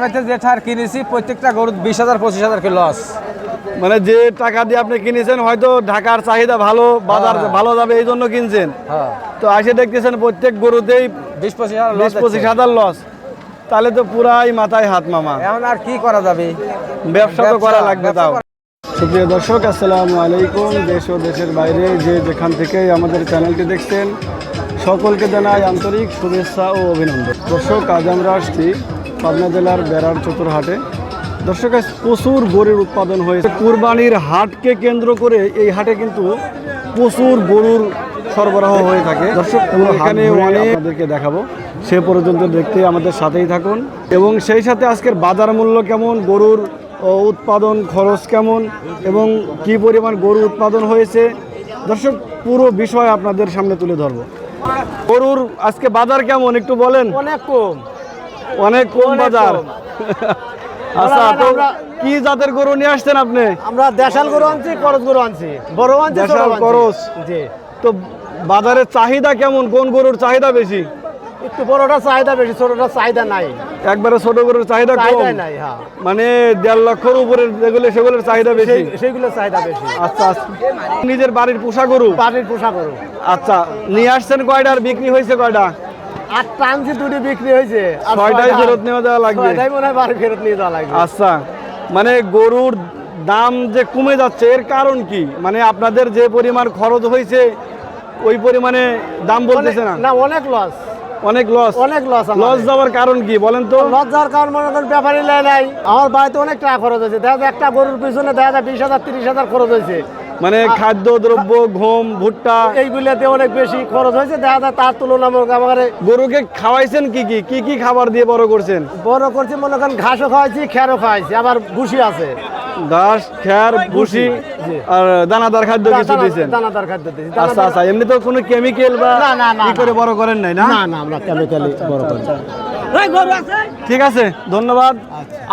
আমি যে ঠার কিনেছি প্রত্যেকটা গরু বিশ হাজার পঁচিশ হাজার কি লস মানে যে টাকা দিয়ে আপনি কিনেছেন হয়তো ঢাকার চাহিদা ভালো বাজার হ্যাঁ। ভালো যাবে এই জন্য কিনছেন। হ্যাঁ। তো আসে দেখতেছেন প্রত্যেক গরুতেই বিশ পঁচিশ হাজার বিশ পঁচিশ হাজার লস তাহলে তো পুরাই মাথায় হাত মামা। এখন আর কি করা যাবে? ব্যবসা তো করা লাগবে তাও। সুপ্রিয় দর্শক আসসালামু আলাইকুম। দেশ ও দেশের বাইরে যে যেখান থেকে আমাদের চ্যানেলটি দেখছেন সকলকে জানাই আন্তরিক শুভেচ্ছা ও অভিনন্দন। দর্শক আজ আমরা আসছি পাবনা জেলার বেড়ার চতুরহাটে। দর্শক আজ প্রচুর গরুর উৎপাদন হয়েছে। কুরবানির হাটকে কেন্দ্র করে এই হাটে কিন্তু প্রচুর গরুর সরবরাহ হয়ে থাকে। দর্শক এখানে অনেক আপনাদেরকে দেখাবো। সে পর্যন্ত দেখতে আমাদের সাথেই থাকুন। এবং সেই সাথে আজকের বাজার মূল্য কেমন গরুর ও উৎপাদন খরচ কেমন এবং কি পরিমাণ গরু উৎপাদন হয়েছে দর্শক পুরো বিষয় আপনাদের সামনে তুলে ধরবো। গরুর আজকে বাজার কেমন একটু বলেন। অনেক কম। অনেক কম বাজার। আচ্ছা তো কি জাতের গরু নিয়ে আসছেন আপনি? আমরা দেশাল গরু আনছি করজ গরু আনছি। বড় আনছি দেশাল করজ। জি। তো বাজারের চাহিদা কেমন? কোন গরুর চাহিদা বেশি? একটু বড়টা চাহিদা বেশি ছোটটা চাহিদা নাই। একবারে ছোট গরুর চাহিদা কম? নাই হ্যাঁ। মানে দেড় লক্ষর উপরে যেগুলো সেগুলোর চাহিদা বেশি? সেইগুলো চাহিদা বেশি। আচ্ছা আচ্ছা। নিজের বাড়ির পোষা গরু? পানির পোষা গরু। আচ্ছা নিয়ে আসছেন কয়টা আর বিক্রি হয়েছে কয়টা? আটটা আনছি দুটি বিক্রি হয়েছে। আর ছয়টাই ছয়টা- ফেরত নেওয়া দেওয়া লাগবে। ছয়টাই মনে হয় বাড়ি ফেরত নিয়ে যাওয়া লাগবে। আচ্ছা মানে গরুর দাম যে কমে যাচ্ছে এর কারণ কি? মানে আপনাদের যে পরিমাণ খরচ হয়েছে ওই পরিমাণে দাম বলতেছে না? না অনেক লস অনেক লস অনেক লস লস যাওয়ার কারণ কি বলেন তো। লজ্জার কারণ মনে করেন ব্যাপারই লাই নাই আমার বাড়িতে অনেক টাকা খরচ হয়েছে। দেখা যায় একটা গরুর পিছনে দেখা যায় বিশ হাজার তিরিশ হাজার খরচ হয়েছে। মানে খাদ্য দ্রব্য ঘুম ভুট্টা। এইগুলাতে অনেক বেশি খরচ হয়েছে। দেখা যায় তার তুলনামূলক আমার গরুকে খাওয়াইছেন কি কি? কি কি খাবার দিয়ে বড় করছেন? বড় করছি মনে করেন ঘাসও খাওয়াইছি খেরও খাওয়াইছি আবার ভুসি আছে। ঘাস খ্যার ভুসি আর দানাদার খাদ্য কিছু দিয়েছেন? দানাদার খাদ্য দিয়েছি। আচ্ছা আচ্ছা এমনি তো কোনো কেমিক্যাল বা না, না, না, কি করে বড় করেন নাই না? না না আমরা কেমিক্যালি বড় করছি ঠিক আছে ধন্যবাদ।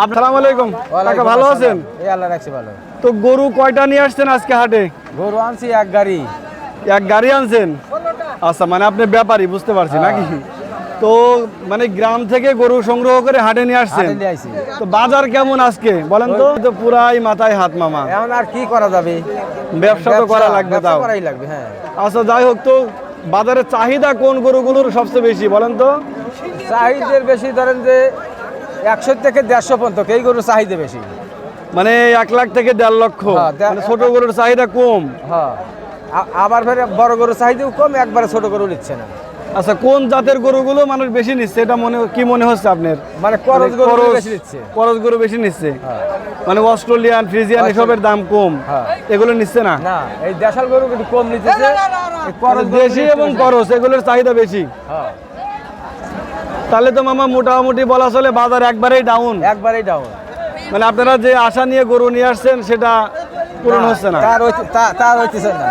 আসসালামু আলাইকুম। কাকা ভালো আছেন? এই আল্লাহ রাখছি ভালো। তো গরু কয়টা নিয়ে আসছেন আজকে হাটে? গরু আনছি এক গাড়ি। এক গাড়ি আনছেন? আচ্ছা মানে আপনি ব্যাপারী বুঝতে পারছি নাকি? তো মানে গ্রাম থেকে গরু সংগ্রহ করে হাটে নিয়ে আসছেন। তো বাজার কেমন আজকে বলেন তো? তো পুরাই মাথায় হাত মামা। এখন আর কি করা যাবে? ব্যবসা তো করা লাগবে তাও। করাই লাগবে হ্যাঁ। আচ্ছা যাই হোক তো বাজারের চাহিদা কোন গরুগুলোর সবচেয়ে বেশি বলেন তো? চাহিদার বেশি ধরেন যে একশো থেকে দেড়শো পর্যন্ত এই গরুর চাহিদা বেশি। মানে এক লাখ থেকে দেড় লক্ষ। হ্যাঁ, মানে ছোট গরুর চাহিদা কম। হ্যাঁ। আবার ফের বড় গরুর চাহিদাও কম একবারে ছোট গরু নিচ্ছে না। আচ্ছা কোন জাতের গরুগুলো মানুষ বেশি নিচ্ছে? এটা মনে কি মনে হচ্ছে আপনার? মানে করজ গরু বেশি নিচ্ছে। করজ গরু বেশি নিচ্ছে। হ্যাঁ। মানে অস্ট্রেলিয়ান ফ্রিজিয়ান এসবের দাম কম। হ্যাঁ। এগুলো নিচ্ছে না? না এই দেশাল গরু কিন্তু কম নিচ্ছে এই করজ মানে দেশি এবং। করস এগুলোর চাহিদা বেশি। হ্যাঁ। তাহলে তো মামা মোটামুটি বলা চলে বাজার একবারেই ডাউন একবারেই ডাউন মানে আপনারা যে আশা নিয়ে গরু নিয়ে আসছেন সেটা পূরণ হচ্ছে না? তার তার হইতেছে না।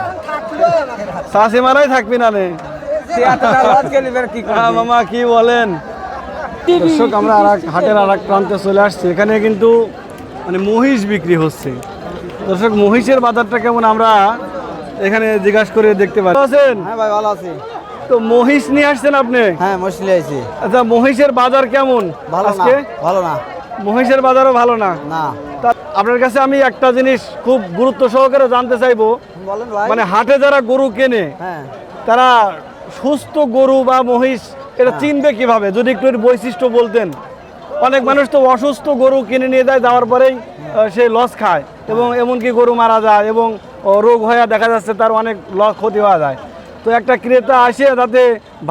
চাষি মারাই থাকবি না? মামা কি বলেন? দর্শক আমরা আর এক হাটের আর এক প্রান্তে চলে আসছি। এখানে কিন্তু মানে মহিষ বিক্রি হচ্ছে। দর্শক মহিষের বাজারটা কেমন আমরা এখানে জিজ্ঞাসা করে দেখতে পারি আছেন? হ্যাঁ ভাই ভালো আছি। তো মহিষ নিয়ে আসছেন আপনি? হ্যাঁ মুশকিল আছি আচ্ছা মহিষের বাজার কেমন ভালো আজকে? ভালো না। মহিষের বাজারও ভালো না। আপনার কাছে আমি একটা জিনিস খুব গুরুত্ব সহকারে জানতে চাইব। মানে হাটে যারা গরু কেনে হ্যাঁ। তারা সুস্থ গরু বা মহিষ এটা চিনবে কীভাবে? যদি একটু বৈশিষ্ট্য বলতেন। অনেক মানুষ তো অসুস্থ গরু কিনে নিয়ে যায় যাওয়ার পরেই সে লস খায় এবং এমনকি গরু মারা যায় এবং রোগ হয়ে দেখা যাচ্ছে তার অনেক লস ক্ষতি হওয়া যায়। তো একটা ক্রেতা আসে যাতে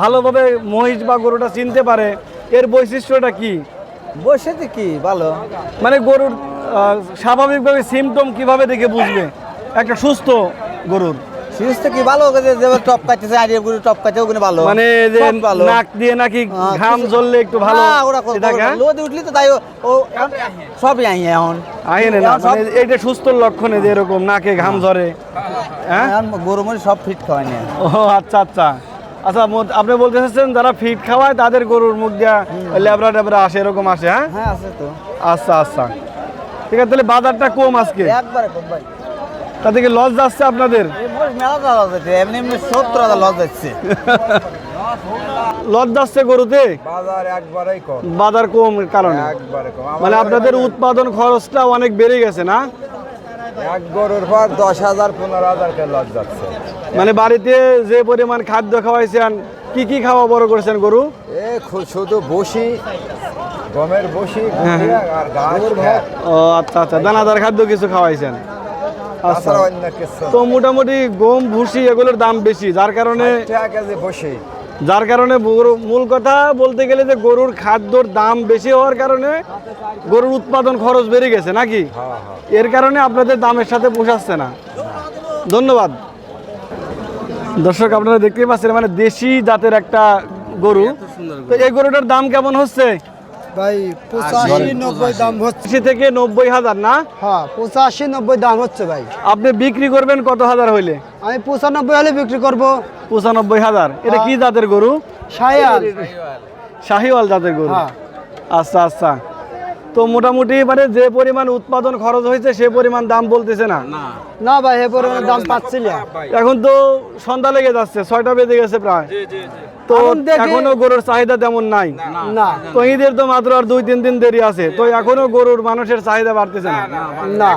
ভালোভাবে মহিষ বা গরুটা চিনতে পারে। এর বৈশিষ্ট্যটা কি? বসে কি ভালো। মানে গরুর স্বাভাবিকভাবে সিমটম কীভাবে দেখে বুঝবে? একটা সুস্থ গরুর। সুস্থ কি ভালো? যেভাবে টপ কাটতেছে আইডিয়া গুলো টপ কাটছে ওগুলো ভালো। মানে যে ভালো। নাক দিয়ে নাকি হ্যাঁ, ঘাম জ্বললে একটু ভালো? না, ওরা এটা হ্যাঁ? লোদে উঠলি তো তাই ও- সবই আই এখন। আইনে না মানে এইটা সুস্থ লক্ষণে যে এরকম নাকে ঘাম ঝরে হ্যাঁ? এখন গরু সব ফিট খাওয়াই না ও আচ্ছা আচ্ছা। আচ্ছা আপনি বলতে চাচ্ছেন যারা ফিট খাওয়ায় তাদের গরুর মুখ দিয়া লেবরা টেবরা আসে এরকম আসে হ্যাঁ? হ্যাঁ আছে তো। আচ্ছা আচ্ছা। ঠিক আছে তাহলে বাজারটা কম আজকে? একবারে কম ভাই। তাতে কি লস যাচ্ছে আপনাদের? মেলা লস যাচ্ছে এমনি এমনি সত্তর হাজার লস যাচ্ছে। লস যাচ্ছে গরুতে? বাজার একবারেই কম। বাজার কম কারণে। একবারে কম। মানে আপনাদের উৎপাদন খরচটা অনেক বেড়ে গেছে না? এক গরুর পর দশ হাজার পনেরো হাজার লস যাচ্ছে। মানে বাড়িতে যে পরিমাণ খাদ্য খাওয়াইছেন কি কি খাওয়া বড় করেছেন গরু? এ শুধু বসি গমের বসি হ্যাঁ, আর ও আচ্ছা আচ্ছা। দানাদার খাদ্য কিছু খাওয়াইছেন? আচ্ছা। তো মোটামুটি গম ভুসি এগুলোর দাম বেশি যার কারণে বসি। যার কারণে মূল কথা বলতে গেলে যে গরুর খাদ্যর দাম বেশি হওয়ার কারণে গরুর উৎপাদন খরচ বেড়ে গেছে নাকি? হ্যাঁ হ্যাঁ। এর কারণে আপনাদের দামের সাথে পোষাচ্ছে না। ধন্যবাদ। দর্শক আপনারা দেখতেই পাচ্ছেন মানে দেশি জাতের একটা গরু। তো এই গরুটার দাম কেমন হচ্ছে? ভাই পঁচাশি নব্বই দাম হচ্ছে। থেকে নব্বই হাজার না? হ্যাঁ পঁচাশি নব্বই দাম হচ্ছে ভাই। আপনি বিক্রি করবেন কত হাজার হইলে? আমি পঁচানব্বই হলে বিক্রি করব। পঁচানব্বই হাজার। এটা কি জাতের গরু? শাহিওয়াল জাতের গরু। হ্যাঁ। আচ্ছা আচ্ছা। তো মোটামুটি মানে যে পরিমাণ উৎপাদন খরচ হয়েছে সে পরিমাণ দাম বলতেছে না। না। ভাই এ পরিমাণ দাম পাচ্ছি না। এখন তো সন্ধ্যা লেগে যাচ্ছে ছয়টা বেজে গেছে প্রায়। তো এখন গরুর চাহিদা তেমন নাই। না তো ঈদের তো মাত্র আর দুই তিন দিন দেরি আছে। তো এখনও গরুর মানুষের চাহিদা বাড়তেছে না। না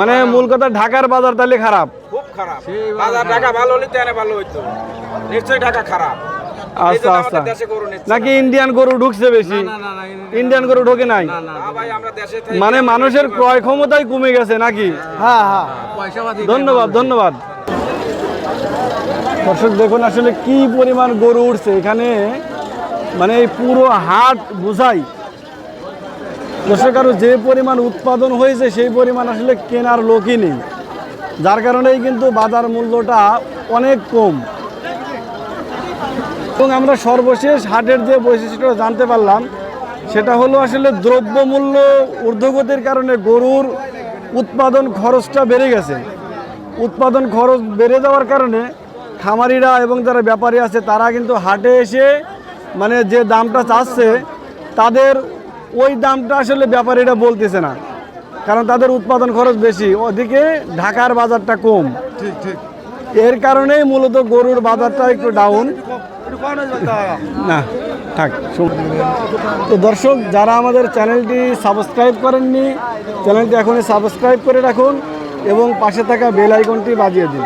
মানে মূল কথা ঢাকার বাজার তাহলে খারাপ। খুব খারাপ। বাজার টাকা ভালো হলে ভালো হইতো। নিশ্চয়ই টাকা খারাপ। আচ্ছা আচ্ছা। নাকি ইন্ডিয়ান গরু ঢুকছে বেশি? ইন্ডিয়ান গরু ঢোকে নাই? মানে মানুষের ক্রয় ক্ষমতাই কমে গেছে নাকি? হ্যাঁ হ্যাঁ ধন্যবাদ ধন্যবাদ। দর্শক দেখুন আসলে কি পরিমাণ গরু উঠছে। এখানে মানে এই পুরো হাট বোঝাই। দর্শক আরও যে পরিমাণ উৎপাদন হয়েছে সেই পরিমাণ আসলে কেনার লোকই নেই। যার কারণেই কিন্তু বাজার মূল্যটা অনেক কম। এবং আমরা সর্বশেষ হাটের যে বৈশিষ্ট্যটা জানতে পারলাম সেটা হলো আসলে দ্রব্যমূল্য ঊর্ধ্বগতির কারণে গরুর উৎপাদন খরচটা বেড়ে গেছে। উৎপাদন খরচ বেড়ে যাওয়ার কারণে খামারিরা এবং যারা ব্যাপারী আছে তারা কিন্তু হাটে এসে মানে যে দামটা চাচ্ছে তাদের ওই দামটা আসলে ব্যাপারীরা বলতেছে না। কারণ তাদের উৎপাদন খরচ বেশি ওদিকে ঢাকার বাজারটা কম। ঠিক ঠিক। এর কারণেই মূলত গরুর বাজারটা একটু ডাউন না, থাক তো দর্শক, যারা আমাদের চ্যানেলটি সাবস্ক্রাইব করেননি, চ্যানেলটি এখনই সাবস্ক্রাইব করে রাখুন এবং পাশে থাকা বেল আইকনটি বাজিয়ে দিন।